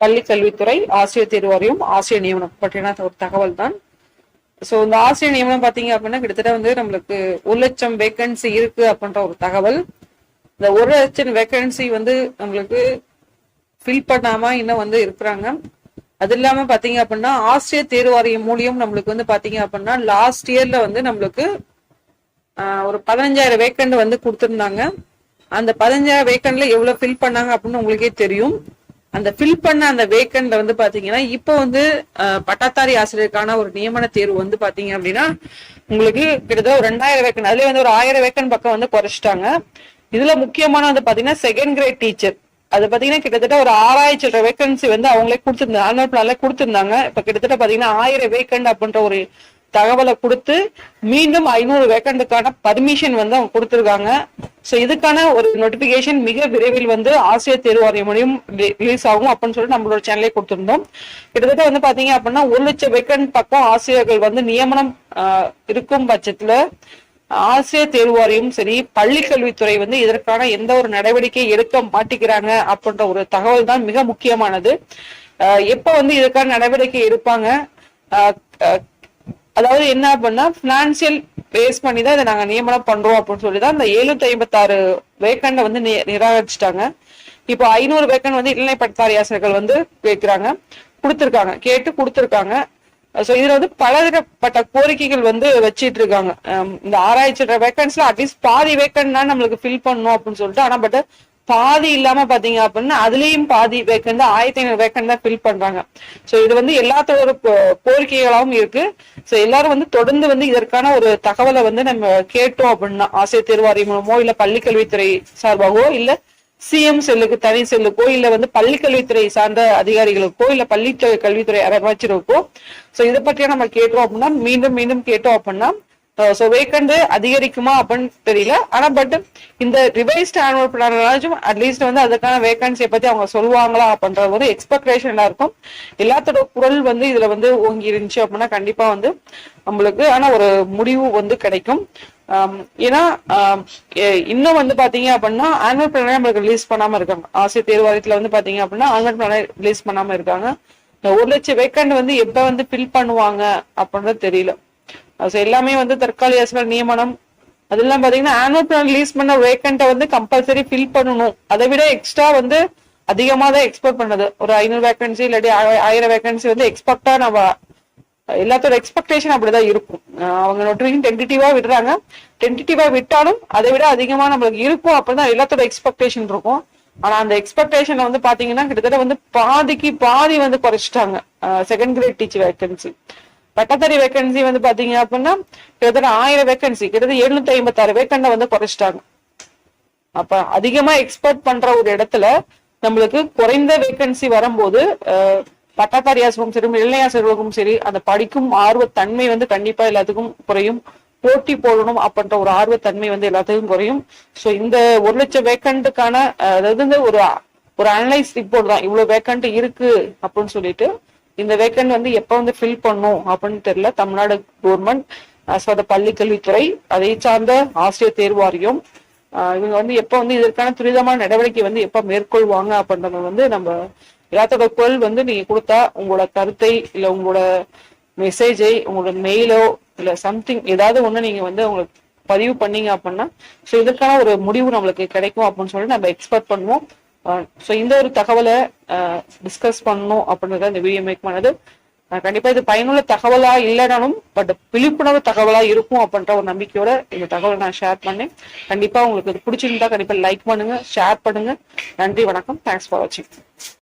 பள்ளி கல்வித்துறை ஆசிரியர் தேர்வாரியம் ஆசிரியர் நியமனம் பற்றின ஒரு தகவல் தான் ஸோ இந்த ஆசிரியர் நியமனம் பார்த்தீங்க அப்படின்னா கிட்டத்தட்ட வந்து நம்மளுக்கு ஒரு லட்சம் வேக்கன்சி இருக்கு அப்படின்ற ஒரு தகவல். இந்த ஒரு லட்சம் வேக்கன்சி வந்து நம்மளுக்கு ஃபில் பண்ணாம இன்னும் வந்து இருக்கிறாங்க. அது இல்லாம பாத்தீங்க அப்படின்னா ஆசிரியர் தேர்வாரியம் மூலியம் நம்மளுக்கு வந்து பாத்தீங்க அப்படின்னா லாஸ்ட் இயர்ல வந்து நம்மளுக்கு ஒரு பதினஞ்சாயிரம் வேக்கண்ட் வந்து கொடுத்துருந்தாங்க. அந்த பதினஞ்சாயிரம் வேக்கண்ட்ல எவ்வளவு ஃபில் பண்ணாங்க அப்படின்னு உங்களுக்கே தெரியும். அந்த ஃபில் பண்ண அந்த வேக்கன்ல வந்து பாத்தீங்கன்னா இப்போ வந்து பட்டாத்தாரி ஆசிரியருக்கான ஒரு நியமன தேர்வு வந்து பாத்தீங்க அப்படின்னா உங்களுக்கு கிட்டத்தட்ட ஒரு ரெண்டாயிரம் வேக்கன் அதுலயே வந்து ஒரு ஆயிரம் வேக்கன் பக்கம் வந்து குறைச்சிட்டாங்க. இதுல முக்கியமான வந்து பாத்தீங்கன்னா செகண்ட் கிரேட் டீச்சர் அது பாத்தீங்கன்னா கிட்டத்தட்ட ஒரு ஆறாயிரம் சில்லற வேகன்சி வந்து அவங்களே கொடுத்துருந்தாங்க ஆனுவல் பிளான்ல கொடுத்துருந்தாங்க. இப்ப கிட்டத்தட்ட பாத்தீங்கன்னா ஆயிரம் வேக்கண்ட் அப்படின்ற ஒரு தகவலை கொடுத்து மீண்டும் ஐநூறு வேக்கண்டுக்கான பர்மிஷன் வந்து அவங்க கொடுத்துருக்காங்க. ஸோ இதுக்கான ஒரு நோட்டிபிகேஷன் மிக விரைவில் வந்து ஆசிரியர் தேர்வு வாரியம் மூலியம் ரிலீஸ் ஆகும் அப்படின்னு சொல்லிட்டு நம்மளோட சேனலே கொடுத்துருந்தோம். கிட்டத்தட்ட வந்து பாத்தீங்க அப்படின்னா ஒரு லட்சம் வேக்கண்ட் பக்கம் ஆசிரியர்கள் வந்து நியமனம் ஆஹ், இருக்கும் பட்சத்துல ஆசிரியர் தேர்வு வாரியம் சரி பள்ளி கல்வித்துறை வந்து இதற்கான எந்த ஒரு நடவடிக்கை எடுக்க மாட்டேங்கிறாங்க அப்படின்ற ஒரு தகவல் தான் மிக முக்கியமானது. ஆஹ் எப்ப வந்து இதற்கான நடவடிக்கை எடுப்பாங்க? ஆஹ் அதாவது என்ன அப்படின்னா பினான்சியல் பேஸ் பண்ணி தான் இதை நாங்க நியமனம் பண்றோம் அப்படின்னு சொல்லி தான் இந்த எழுநூத்தி ஐம்பத்தாறு வேக்கண்ட வந்து நிராகரிச்சிட்டாங்க. இப்போ ஐநூறு வேக்கண்ட் வந்து இளநிலை பட்டதாரி ஆசிரியர்கள் வந்து கேட்கிறாங்க கொடுத்துருக்காங்க. கேட்டு கொடுத்துருக்காங்க. ஸோ இதுல வந்து பலதரப்பட்ட கோரிக்கைகள் வந்து வச்சிட்டு இருக்காங்க இந்த ஆராய்ச்சி வேக்கன்ஸ்ல அட்லீஸ்ட் பாதி வேக்கன் தான் நம்மளுக்கு ஃபில் பண்ணணும் அப்படின்னு சொல்லிட்டு ஆனா பட் பாதி இல்லாம பாத்தீங்க அப்படின்னா அதுலயும் பாதி வேக்கண்ட் ஆயிரத்தி ஐநூறு வேக்கன் தான் ஃபில் பண்றாங்க. ஸோ இது வந்து எல்லாத்தோட கோரிக்கைகளாகவும் இருக்கு. ஸோ எல்லாரும் வந்து தொடர்ந்து வந்து இதற்கான ஒரு தகவலை வந்து நம்ம கேட்டோம் அப்படின்னா ஆசிரியர் தேர்வாரியம் மூலமோ இல்ல பள்ளிக்கல்வித்துறை சார்பாகவோ இல்ல சிஎம் செல்லுக்கு தனி செல்லுக்கோ இல்ல வந்து பள்ளி கல்வித்துறை சார்ந்த அதிகாரிகளுக்கோ இல்ல பள்ளி கல்வித்துறை அமைச்சருக்கோ சோ இதை பற்றியா நம்ம கேட்டோம் அப்படின்னா மீண்டும் மீண்டும் கேட்டோம் அப்படின்னா ஸோ வேக்கண்ட் அதிகரிக்குமா அப்படின்னு தெரியல. ஆனா பட் இந்த ரிவைஸ்ட் ஆனுவல் பிளானாச்சும் அட்லீஸ்ட் வந்து அதுக்கான வேகன்சியை பத்தி அவங்க சொல்லுவாங்களா அப்படின்றது ஒரு எக்ஸ்பெக்டேஷனா இருக்கும். எல்லாத்தோட குரல் வந்து இதுல வந்து ஓங்கி இருந்துச்சு அப்படின்னா கண்டிப்பா வந்து நம்மளுக்கு ஆனா ஒரு முடிவு வந்து கிடைக்கும். ஏன்னா இன்னும் வந்து பாத்தீங்க அப்படின்னா ஆனுவல் பிளானே நம்மளுக்கு ரிலீஸ் பண்ணாம இருக்காங்க. ஆசிரியர் தேர்வாரியத்துல வந்து பாத்தீங்க அப்படின்னா ஆனுவல் பிளானே ரிலீஸ் பண்ணாம இருக்காங்க. ஒரு லட்சம் வேக்கண்ட் வந்து எப்ப வந்து ஃபில் பண்ணுவாங்க அப்படின்றது தெரியல. அது எல்லாமே வந்து தற்காலிக ஆசிரியர் நியமனம். அதெல்லாம் பாத்தீங்கன்னா ஆனுவல் பிளான் ரிலீஸ் பண்ண வேக்கண்ட்டை வந்து கம்பல்சரி ஃபில் பண்ணணும். அதை விட எக்ஸ்ட்ரா வந்து அதிகமா தான் எக்ஸ்பெக்ட் பண்ணது. ஒரு ஐநூறு வேக்கன்சி இல்லாட்டி ஆயிரம் வேகன்சி வந்து எக்ஸ்பெக்டா நம்ம எல்லாத்தோட எக்ஸ்பெக்டேஷன் அப்படிதான் இருக்கும். அவங்க நோட்டிஃபிகேஷன் டென்டிட்டிவா விடுறாங்க. டென்டிட்டிவா விட்டாலும் அதை விட அதிகமா நம்மளுக்கு இருக்கும் அப்படிதான் எல்லாத்தோட எக்ஸ்பெக்டேஷன் இருக்கும். ஆனா அந்த எக்ஸ்பெக்டேஷன் வந்து பாத்தீங்கன்னா கிட்டத்தட்ட வந்து பாதிக்கு பாதி வந்து குறைச்சிட்டாங்க. செகண்ட் கிரேட் டீச்சர் வேகன்சி பட்டதாரி வேகன்சி வந்து பாத்தீங்க அப்படின்னா கிட்டத்தட்ட ஆயிரம் வேகன்சி கிட்டத்தட்ட எழுநூத்தி ஐம்பத்தாறு வேக்கண்ட வந்து குறைச்சிட்டாங்க. அப்ப அதிகமா எக்ஸ்போர்ட் பண்ற ஒரு இடத்துல நம்மளுக்கு குறைந்த வேகன்சி வரும்போது பட்டதாரி ஆசிரியரும் சரி இளைஞர் ஆசிரியர்களுக்கும் சரி அந்த படிக்கும் ஆர்வத்தன்மை வந்து கண்டிப்பா எல்லாத்துக்கும் குறையும். போட்டி போடணும் அப்படின்ற ஒரு ஆர்வத்தன்மை வந்து எல்லாத்துக்கும் குறையும். சோ இந்த ஒரு லட்சம் வேக்கண்ட்டுக்கான அதாவது இந்த ஒரு ஒரு அனலைஸ் ரிப்போர்ட் தான் இவ்வளவு வேக்கண்ட் இருக்கு அப்படின்னு சொல்லிட்டு இந்த வேக்கன்ட் வந்து எப்போ வந்து ஃபில் பண்ணும் அப்படின்னு தெரியல. தமிழ்நாடு கவர்மெண்ட் பள்ளி பள்ளிக்கல்வித்துறை அதை சார்ந்த ஆசிரியர் தேர்வு வாரியம் ஆஹ் இவங்க வந்து எப்போ வந்து இதற்கான துரிதமான நடவடிக்கை வந்து எப்போ மேற்கொள்வாங்க அப்படின்றத வந்து நம்ம எல்லாத்தோட குரல் வந்து நீங்க கொடுத்தா உங்களோட கருத்தை இல்ல உங்களோட மெசேஜை உங்களோட மெயிலோ இல்ல சம்திங் ஏதாவது ஒண்ணு நீங்க வந்து உங்களுக்கு பதிவு பண்ணீங்க அப்படின்னா ஸோ இதற்கான ஒரு முடிவு நம்மளுக்கு கிடைக்கும் அப்படின்னு சொல்லி நம்ம எக்ஸ்பெக்ட் பண்ணுவோம். ஸோ இந்த ஒரு தகவலை டிஸ்கஸ் பண்ணணும் அப்படின்றத இந்த வீடியோ மேக் பண்ணது கண்டிப்பா இது பயனுள்ள தகவலா இல்லைனாலும் பட் விழிப்புணர்வு தகவலா இருக்கும் அப்படின்ற ஒரு நம்பிக்கையோட இந்த தகவலை நான் ஷேர் பண்ணேன். கண்டிப்பா உங்களுக்கு இது பிடிச்சிருந்தா கண்டிப்பா லைக் பண்ணுங்க ஷேர் பண்ணுங்க. நன்றி வணக்கம். தேங்க்ஸ் ஃபார் வாட்சிங்